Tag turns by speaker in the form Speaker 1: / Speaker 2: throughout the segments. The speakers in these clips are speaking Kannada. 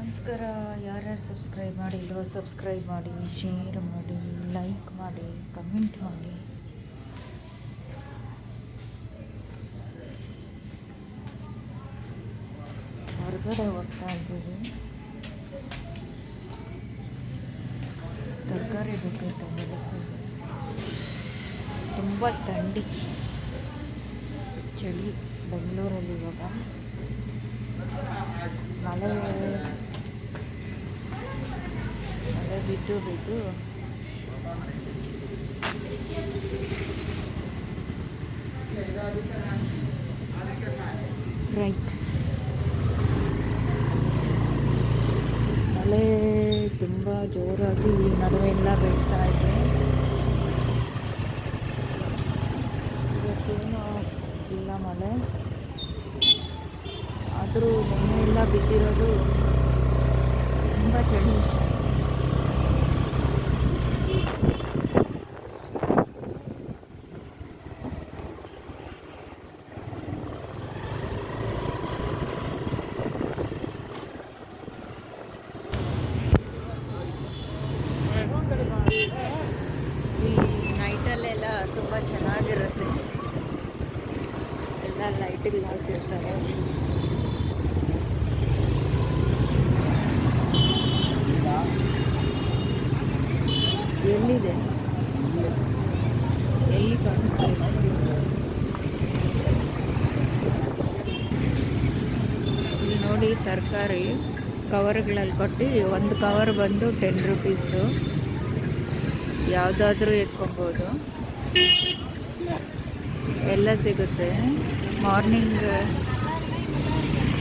Speaker 1: ನಮಸ್ಕಾರ. ಯಾರ್ಯಾರು ಸಬ್ಸ್ಕ್ರೈಬ್ ಮಾಡಿಲ್ವೋ ಸಬ್ಸ್ಕ್ರೈಬ್ ಮಾಡಿ ಶೇರ್ ಮಾಡಿ ಲೈಕ್ ಮಾಡಿ ಕಮೆಂಟ್ ಮಾಡಿ. ಹೊರಗಡೆ ಹೋಗ್ತಾ ಇದ್ದೀವಿ. ತರಕಾರಿ ಬೇಕು ಬೆಳಗ್ಗೆ ತುಂಬ ಥಂಡಿ. ಚಳಿ, ಬೆಂಗಳೂರಲ್ಲಿ ಇವಾಗ. ಮಳೆ ಬಿದ್ದು ಬಿದ್ದು ರೈಟ್ ಮಳೆ ತುಂಬ ಜೋರಾಗಿ ಈ ನಡುವೆ ಎಲ್ಲ ಬೀಳ್ತಾ ಇದೆ. ಇವತ್ತೇನು ಇಲ್ಲ ಮಳೆ. ಆದರೂ ಮೊನ್ನೆ ಎಲ್ಲ ಬಿದ್ದಿರೋದು ತುಂಬ ಚಳಿ ಈ ನೈಟಲ್ಲೆಲ್ಲ ತುಂಬ ಚೆನ್ನಾಗಿರುತ್ತೆ ಎಲ್ಲ ಲೈಟಿಗೆ ಹಾಕಿರ್ತಾರೆ ಎಲ್ಲಿದೆ ಎಲ್ಲಿ ಕಾಣಿಸ್ತಾ ಇಲ್ಲ ಇಲ್ಲಿ ನೋಡಿ ತರಕಾರಿ ಕವರ್ಗಳಲ್ಲಿ ಕೊಟ್ಟು ಒಂದು ಕವರ್ ಬಂದು ಟೆನ್ ರುಪೀಸು ಯಾವುದಾದ್ರೂ ಎತ್ಕೊಬೋದು. ಎಲ್ಲ ಸಿಗುತ್ತೆ. ಮಾರ್ನಿಂಗ್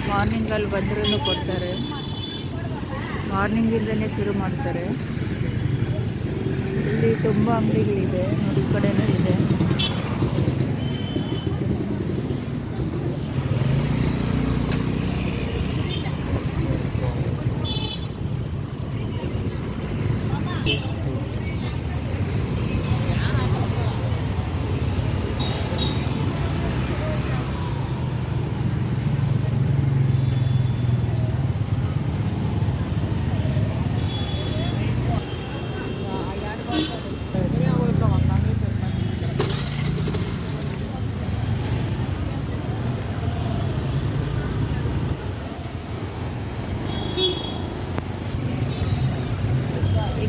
Speaker 1: ಮಾರ್ನಿಂಗಲ್ಲಿ ಬಂದ್ರೂ ಕೊಡ್ತಾರೆ. ಮಾರ್ನಿಂಗಿಂದನೇ ಶುರು ಮಾಡ್ತಾರೆ. ಇಲ್ಲಿ ತುಂಬ ಅಂಗಡಿಗಳಿದೆ. ನೋಡಿ, ಈ ಕಡೆನೂ ಇದೆ.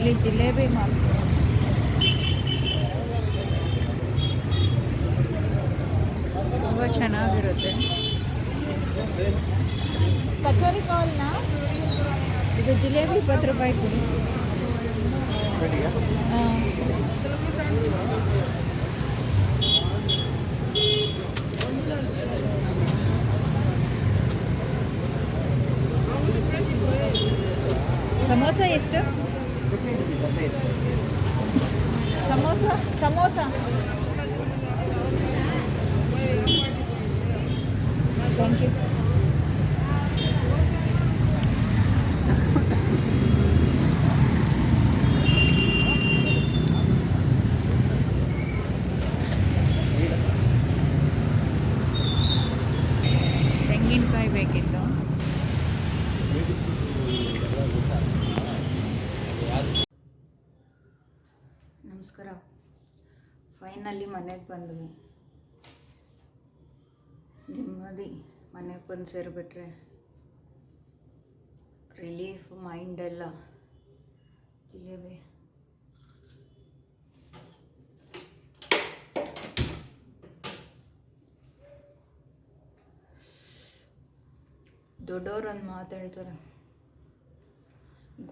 Speaker 1: ಇಲ್ಲಿ ಜಿಲೇಬಿ ಮಾಡ್ತಾರೆ ತುಂಬ ಚೆನ್ನಾಗಿರುತ್ತೆ. ಕಚೋರಿ ಕಾಲ್ನ? ಇದು ಜಿಲೇಬಿ ಇಪ್ಪತ್ತು ರೂಪಾಯಿ ಕೊಡಿ ಸಮೋಸ ಎಷ್ಟು? ಸಮೋಸ ಸಮೋಸ ಥ್ಯಾಂಕ್ ಯು ತೆಂಗಿನಕಾಯಿ ಬೇಕಿತ್ತು ನಮಸ್ಕಾರ. ಫೈನಲಿ ಮನೆಗೆ ಬಂದ್ವಿ. ನೆಮ್ಮದಿ ಮನೆಗೆ ಬಂದು ಸೇರಿಬಿಟ್ರೆ ರಿಲೀಫ್ ಮೈಂಡೆಲ್ಲ ಜಿಲೇಬಿ. ದೊಡ್ಡವ್ರೊಂದು ಮಾತಾಡ್ತಾರೆ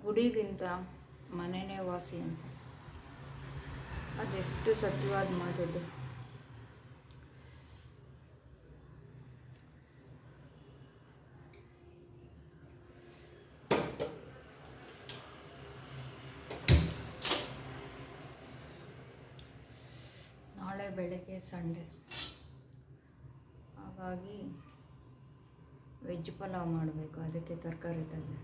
Speaker 1: ಗುಡಿಗಿಂತ ಮನೆಯೇ ವಾಸಿ ಅಂತ. ಅದೆಷ್ಟು ಸತ್ಯವಾದ ಮಾತದು ನಾಳೆ ಬೆಳಗ್ಗೆ ಸಂಡೆ. ಹಾಗಾಗಿ ವೆಜ್ ಪಲಾವ್ ಮಾಡಬೇಕು ಅದಕ್ಕೆ ತರಕಾರಿ ತಂದೆ.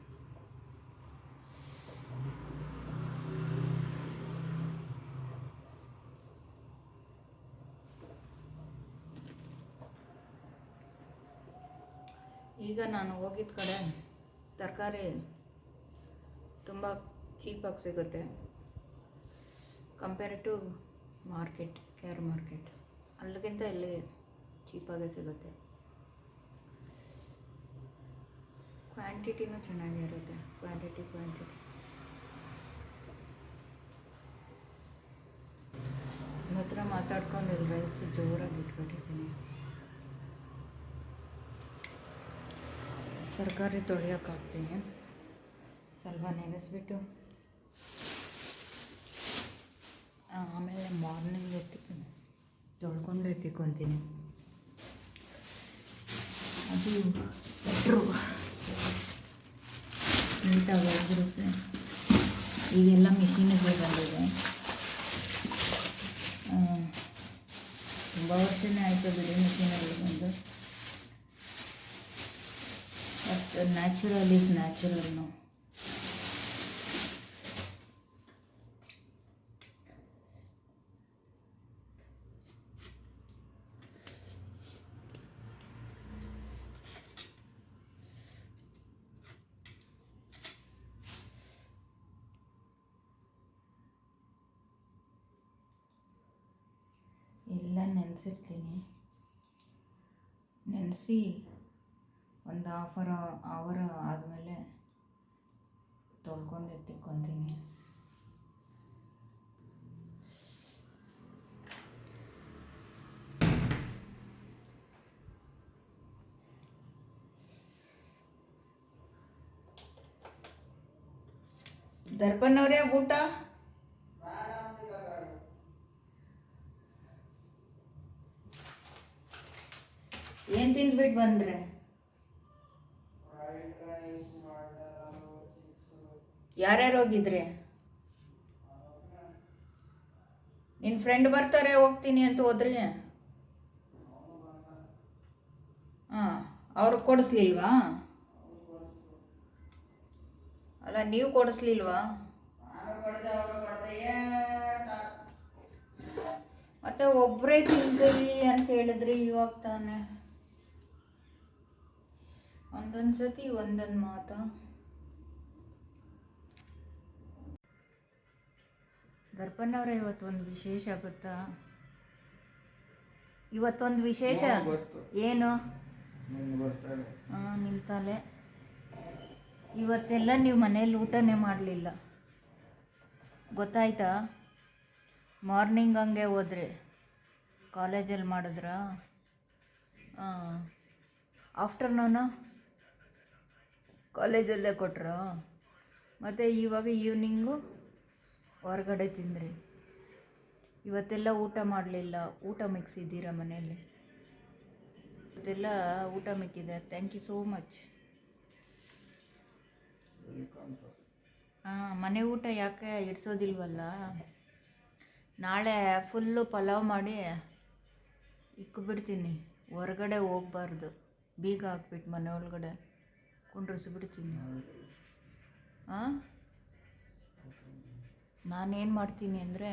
Speaker 1: ಈಗ ನಾನು ಹೋಗಿದ್ದ ಕಡೆ ತರಕಾರಿ ತುಂಬ ಚೀಪಾಗಿ ಸಿಗುತ್ತೆ. Compare to market care market ಅಲ್ಲಿಗಿಂತ ಇಲ್ಲಿ ಚೀಪಾಗೇ ಸಿಗುತ್ತೆ. ಕ್ವಾಂಟಿಟಿನೂ ಚೆನ್ನಾಗಿರುತ್ತೆ ಕ್ವಾಂಟಿಟಿ ಕ್ವಾಂಟಿಟಿ ಹತ್ರ ಮಾತಾಡ್ಕೊಂಡು ಇಲ್ಲಿ ರೈಸ್ ಜೋರಾಗಿ ಇಟ್ಬಿಟ್ಟಿದ್ದೀನಿ. ತರಕಾರಿ ತೊಳೆಯೋಕೆ ಹಾಕ್ತೀನಿ ಸ್ವಲ್ಪ ನೆನೆಸ್ಬಿಟ್ಟು. ಆಮೇಲೆ ಮಾರ್ನಿಂಗ್ ಎತ್ತಿ, ತೊಳ್ಕೊಂಡು ಎತ್ತಿಕೊತೀನಿ. ಅದು ಬೆಟ್ರು ನೀಟಾಗಿ ಹೋಗ್ಬಿಡುತ್ತೆ ಈಗೆಲ್ಲ ಮಿಷಿನ್ಗಳು ಬಂದಿದೆ. ತುಂಬ ವರ್ಷನೇ ಆಯಿತು ಬಿಡಿ ಮಿಷಿನಲ್ಲಿ ಬಂದು ಬಟ್ ನ್ಯಾಚುರಲ್ ಈಸ್ ಎಲ್ಲ ನೆನೆಸಿರ್ತೀನಿ. ನೆನೆಸಿ. ಹಾಫ್ ಅವರ್ ಆದಮೇಲೆ ತೊಳ್ಕೊಂಡು ಎತ್ತಿಕ್ಕೊತೀನಿ ದರ್ಪನ್ನವ್ರೆ ಊಟ? ಏನು ತಿಂದ್ಬಿಟ್ಟು ಬಂದ್ರೆ? ಯಾರ್ಯಾರು ಹೋಗಿದ್ರಿ ನಿನ್ನ ಫ್ರೆಂಡ್ ಬರ್ತಾರೆ, ಹೋಗ್ತೀನಿ ಅಂತ ಹೋದ್ರಿ? ಹಾಂ, ಅವ್ರು ಕೊಡಿಸ್ಲಿಲ್ವಾ? ಅಲ್ಲ, ನೀವು ಕೊಡಿಸ್ಲಿಲ್ವಾ? ಮತ್ತೆ ಒಬ್ಬರೇ ತಿಂತೀವಿ ಅಂತ ಹೇಳಿದ್ರಿ ಇವಾಗ ತಾನೆ. ಒಂದೊಂದು ಸತಿ ಒಂದೊಂದು ಮಾತು? ದರ್ಪಣ್ಣವ್ರೆ ಇವತ್ತೊಂದು ವಿಶೇಷ ಗೊತ್ತಾ? ಇವತ್ತೊಂದು ವಿಶೇಷ. ಏನು?
Speaker 2: ಹಾಂ
Speaker 1: ನಿಮ್ಮ ತಲೆ. ಇವತ್ತೆಲ್ಲ ನೀವು ಮನೇಲಿ ಊಟನೇ ಮಾಡಲಿಲ್ಲ. ಗೊತ್ತಾಯ್ತಾ? ಮಾರ್ನಿಂಗ್ ಹಂಗೆ ಹೋದ್ರೆ ಕಾಲೇಜಲ್ಲಿ ಮಾಡಿದ್ರಾ? ಹಾಂ ಆಫ್ಟರ್ನೂನು? ಕಾಲೇಜಲ್ಲೇ ಕೊಟ್ರಾ? ಮತ್ತು ಇವಾಗ ಈವ್ನಿಂಗು ಹೊರಗಡೆ ತಿಂದಿರಿ? ಇವತ್ತೆಲ್ಲ ಊಟ ಮಾಡಲಿಲ್ಲ. ಊಟ ಮಿಕ್ಸಿದ್ದೀರಾ ಮನೆಯಲ್ಲಿ? ಇವತ್ತೆಲ್ಲ ಊಟ ಮಿಕ್ಕಿದೆ. ಥ್ಯಾಂಕ್ ಯು ಸೋ ಮಚ್ ಹಾಂ, ಮನೆ ಊಟ ಯಾಕೆ ಇಡ್ಸೋದಿಲ್ವಲ್ಲ? ನಾಳೆ ಫುಲ್ಲು ಪಲಾವ್ ಮಾಡಿ ಇಕ್ಬಿಡ್ತೀನಿ. ಹೊರಗಡೆ ಹೋಗ್ಬಾರ್ದು. ಬೀಗ ಹಾಕ್ಬಿಟ್ಟು ಮನೆ ಒಳಗಡೆ ಕುಂಡ್ರಿಸ್ಬಿಡ್ತೀನಿ. ಹಾಂ? ನಾನೇನು ಮಾಡ್ತೀನಿ ಅಂದರೆ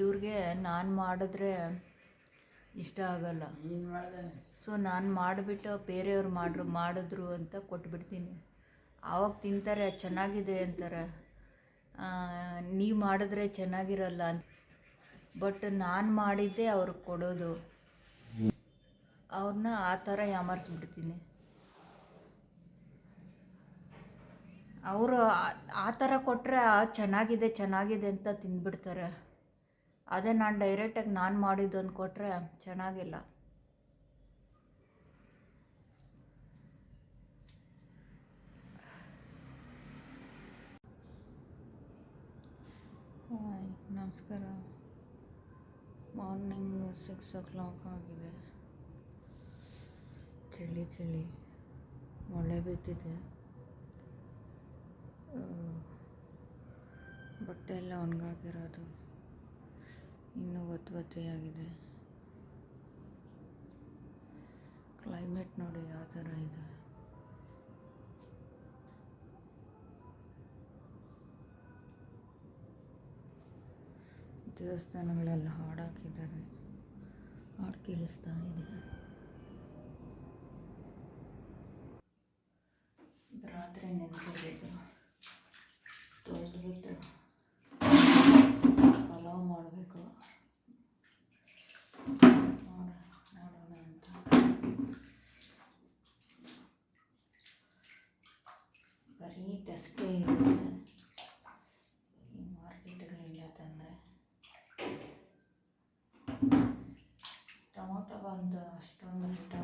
Speaker 1: ಇವ್ರಿಗೆ ನಾನು ಮಾಡಿದ್ರೆ ಇಷ್ಟ ಆಗಲ್ಲ. ಸೊ ನಾನು ಮಾಡಿಬಿಟ್ಟು ಬೇರೆಯವ್ರು ಮಾಡ್ರು ಮಾಡಿದ್ರು ಅಂತ ಕೊಟ್ಬಿಡ್ತೀನಿ. ಆವಾಗ ತಿಂತಾರೆ ಚೆನ್ನಾಗಿದೆ ಅಂತಾರೆ. ನೀವು ಮಾಡಿದ್ರೆ ಚೆನ್ನಾಗಿರಲ್ಲ ಅಂತ. ಬಟ್ ನಾನು ಮಾಡಿದ್ದೆ ಅವ್ರಿಗೆ ಕೊಡೋದು. ಅವ್ರನ್ನ ಆ ಥರ ಯಾಮಾರಿಸ್ಬಿಡ್ತೀನಿ. ಅವರು ಆ ಥರ ಕೊಟ್ಟರೆ ಚೆನ್ನಾಗಿದೆ ಚೆನ್ನಾಗಿದೆ ಅಂತ ತಿಂದ್ಬಿಡ್ತಾರೆ. ಅದೇ ನಾನು ಡೈರೆಕ್ಟಾಗಿ ನಾನು ಮಾಡಿದ್ದೊಂದು ಕೊಟ್ಟರೆ ಚೆನ್ನಾಗಿಲ್ಲ. ಹಾಯ್, ನಮಸ್ಕಾರ. ಮಾರ್ನಿಂಗ್ ಸಿಕ್ಸ್ ಓ ಕ್ಲಾಕ್ ಆಗಿದೆ. ಚಳಿ ಚಳಿ. ಮಳೆ ಬಿದ್ದಿದೆ. ಬಟ್ಟೆ ಎಲ್ಲ ಒಣಗಾಗಿರೋದು ಇನ್ನೂ ಒತ್ತು ಒತ್ತೆಯಾಗಿದೆ. ಕ್ಲೈಮೇಟ್ ನೋಡಿ ಯಾವ ಥರ ಇದೆ. ದೇವಸ್ಥಾನಗಳೆಲ್ಲ ಹಾಡಾಕಿದ್ದಾರೆ. ಹಾಡು ಕೇಳಿಸ್ತಾ ಇದೆ. ಇದು ರಾತ್ರಿ ನೆನೆಸಿದ್ದು ಇದಷ್ಟೇ ಇರುತ್ತೆ ಈ ಮಾರ್ಕೆಟ್ಗಳಿಂದ ತಂದರೆ ಬಂದು ಅಷ್ಟೊಂದು ರೇಟ್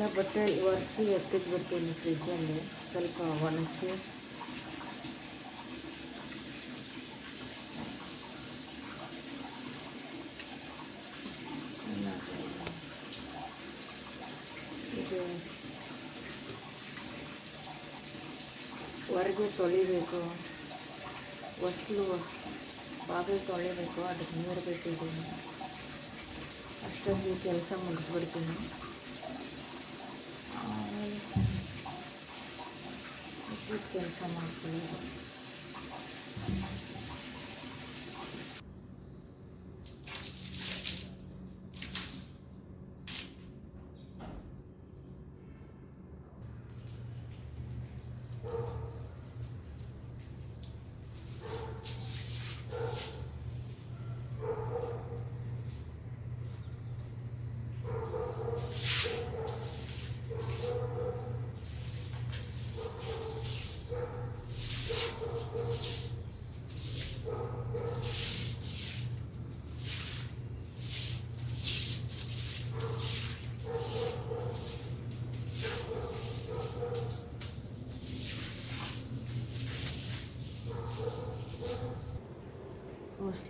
Speaker 1: ಎಲ್ಲ ಬಟ್ಟೆ ಒರೆಸಿ ಎತ್ತಿಟ್ಬಿಡ್ತೀನಿ ಫ್ರಿಜ್ಜಲ್ಲಿ. ಸ್ವಲ್ಪ ಒಣಗಿಸಿ ಇದು ಹೊರಗೆ ತೊಳಿಬೇಕು. ಹೊಸ್ಲು ಬಾಗಿಲು ತೊಳಿಬೇಕು. ಅದಕ್ಕೆ ನೀರು ಬಿಟ್ಟಿದ್ದೀನಿ. ಅಷ್ಟೊಂದು ಕೆಲಸ ಮುಗಿಸ್ಬಿಡ್ತೀನಿ. 1.3万円。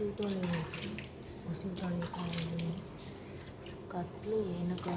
Speaker 1: కత్తులతో ముసలి తాళి కత్తులు ఏనుగు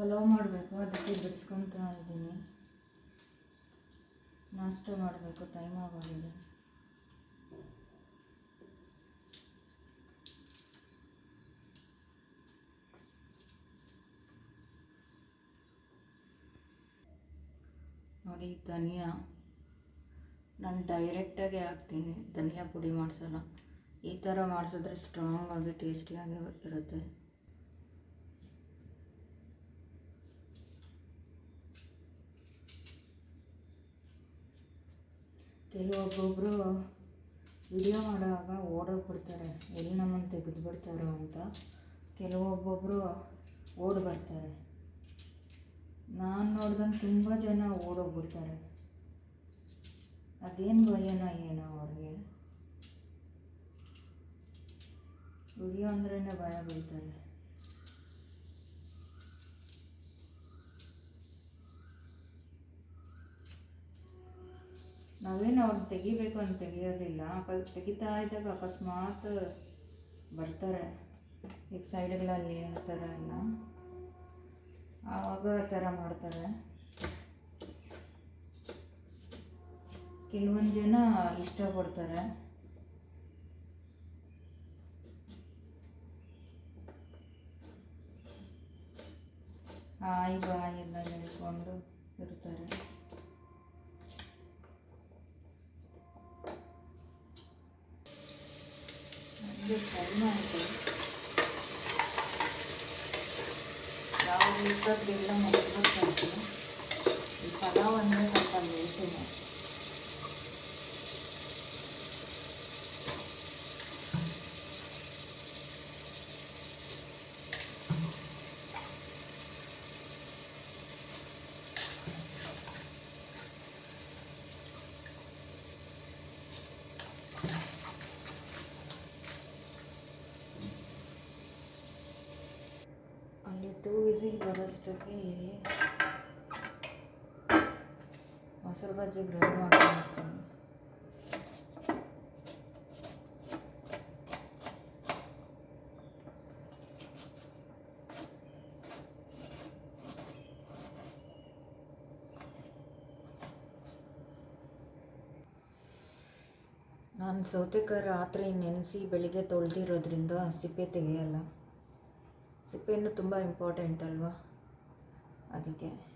Speaker 1: ಪಲಾವ್ ಮಾಡಬೇಕು, ಅದಕ್ಕೆ ಬಿಡಿಸ್ಕೊತಾ ಇದ್ದೀನಿ ನಾಷ್ಟ ಮಾಡಬೇಕು ಟೈಮ್ ಆಗೋಗಿದೆ ನೋಡಿ, ಧನಿಯಾ. ನಾನು ಡೈರೆಕ್ಟಾಗಿ ಹಾಕ್ತೀನಿ, ಧನಿಯಾ ಪುಡಿ ಮಾಡಿಸಲ್ಲ. ಈ ಥರ ಮಾಡಿಸಿದ್ರೆ ಸ್ಟ್ರಾಂಗಾಗಿ ಟೇಸ್ಟಿಯಾಗಿ ಇರುತ್ತೆ. ಕೆಲವೊಬ್ಬೊಬ್ಬರು ವಿಡಿಯೋ ಮಾಡುವಾಗ ಓಡೋಗ್ಬಿಡ್ತಾರೆ ಎಲ್ಲಿ ನಮ್ಮನ್ನು ತೆಗೆದು ಬಿಡ್ತಾರೋ ಅಂತ. ಕೆಲವೊಬ್ಬೊಬ್ಬರು ಓಡಿ ಬರ್ತಾರೆ. ನಾನು ನೋಡ್ದಂಗೆ ತುಂಬ ಜನ ಓಡೋಗ್ಬಿಡ್ತಾರೆ ಅದೇನು ಭಯನ ಏನೋ ಅವ್ರಿಗೆ. ವಿಡಿಯೋ ಅಂದ್ರೇ ಭಯ ಬೀಳ್ತಾರೆ. ನಾವೇನು ಅವ್ರನ್ನ ತೆಗಿಬೇಕು ಅಂತ ತೆಗಿಯೋದಿಲ್ಲ. ಅಕ ತೆಗಿತಾ ಇದ್ದಾಗ ಅಕಸ್ಮಾತ್ ಬರ್ತಾರೆ. ಈಗ ಸೈಡ್ಗಳಲ್ಲಿ ಆ ಥರ ಎಲ್ಲ. ಆವಾಗ ಆ ಥರ ಮಾಡ್ತಾರೆ. ಕೆಲವೊಂದು ಜನ ಇಷ್ಟಪಡ್ತಾರೆ. ಹಾಯ್ ಬಾಯ್ ಎಲ್ಲ ಹೇಳ್ಕೊಂಡು ಇರ್ತಾರೆ. ಆಯಿತು ಯಾವ ಇಷ್ಟೊತ್ತಿಗೆಲ್ಲ ಮುಗಿಸ್ಬೇಕು ಈ ಪಲಾವ್ ಅಂದರೆ ಸ್ವಲ್ಪ ಲೇಟಿದೆ ಅಲ್ಲಿ ಟೂ ವಿಸಿಲ್ ಬರೋಷ್ಟಕ್ಕೆ ಇಲ್ಲಿ ಮೊಸರು ಬಜ್ಜಿ ಗ್ರೈಂಡ್ ಮಾಡ್ಕೊಂಡಿರ್ತೀನಿ ನಾನು ಸೌತೆಕಾಯಿ ರಾತ್ರಿ ನೆನೆಸಿ ಬೆಳಿಗ್ಗೆ ತೊಳೆದಿರೋದ್ರಿಂದ ಸಿಪ್ಪೆ ತೆಗೆಯಲ್ಲ. ಸಿಪ್ಪೆನೂ ತುಂಬ ಇಂಪಾರ್ಟೆಂಟ್ ಅಲ್ವಾ? ಅದಕ್ಕೆ.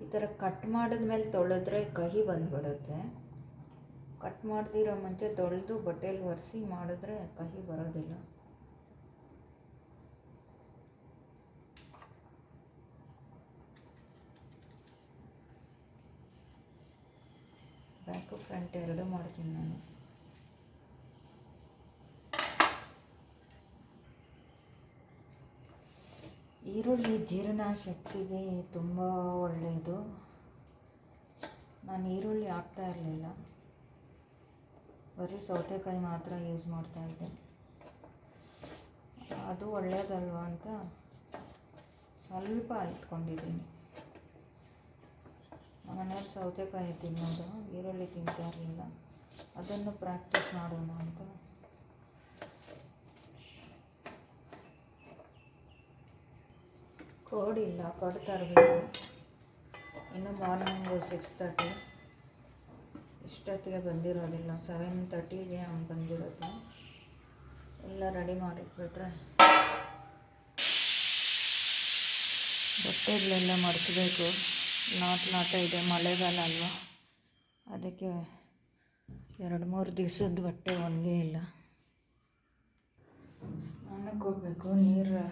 Speaker 1: ಈ ಥರ ಕಟ್ ಮಾಡಿದ್ಮೇಲೆ ತೊಳೆದ್ರೆ ಕಹಿ ಬಂದುಬಿಡುತ್ತೆ. ಕಟ್ ಮಾಡ್ದಿರೋ ಮುಂಚೆ ತೊಳೆದು ಬಟ್ಟೆಲಿ ಒರೆಸಿ ಮಾಡಿದ್ರೆ ಕಹಿ ಬರೋದಿಲ್ಲ. ಫ್ರಂಟ್ ಎರಡು ಮಾಡ್ತೀನಿ ನಾನು. ಈರುಳ್ಳಿ ಜೀರ್ಣ ಶಕ್ತಿಗೆ ತುಂಬ ಒಳ್ಳೆಯದು. ನಾನು ಈರುಳ್ಳಿ ಹಾಕ್ತಾ ಇರಲಿಲ್ಲ. ಬರೀ ಸೌತೆಕಾಯಿ ಮಾತ್ರ ಯೂಸ್ ಮಾಡ್ತಾ ಇದ್ದೆ. ಅದು ಒಳ್ಳೆಯದಲ್ವ ಅಂತ ಸ್ವಲ್ಪ ಇಟ್ಕೊಂಡಿದ್ದೀನಿ. ಮನೇಲಿ ಸೌತೆಕಾಯಿ ತಿನ್ನೋದು, ಈರುಳ್ಳಿ ತಿಂತಾ ಇರಲಿಲ್ಲ. ಅದನ್ನು ಪ್ರಾಕ್ಟೀಸ್ ಮಾಡೋಣ ಅಂತ. ಕೋಡಿಲ್ಲ ಕೊಡ್ ತರಬೇಕು. ಇನ್ನು ಮಾರ್ನಿಂಗು ಸಿಕ್ಸ್ ತರ್ಟಿ ಇಷ್ಟೊತ್ತಿಗೆ ಬಂದಿರೋದಿಲ್ಲ ಸೆವೆನ್ ತರ್ಟಿಗೆ ಅವ್ನು ಬಂದಿರೋದು. ಎಲ್ಲ ರೆಡಿ ಮಾಡಿಟ್ಬಿಟ್ರೆ. ಬಟ್ಟೆಗಳೆಲ್ಲ ಮಡಚಬೇಕು. ನಾಟ್ ನಾಟ ಇದೆ, ಮಳೆಗಾಲ ಅಲ್ವಾ? ಅದಕ್ಕೆ ಎರಡು ಮೂರು ದಿವ್ಸದ ಬಟ್ಟೆ ಒಂದೇ ಇಲ್ಲ. ಸ್ನಾನಕ್ಕೆ ಹೋಗ್ಬೇಕು, ನೀರು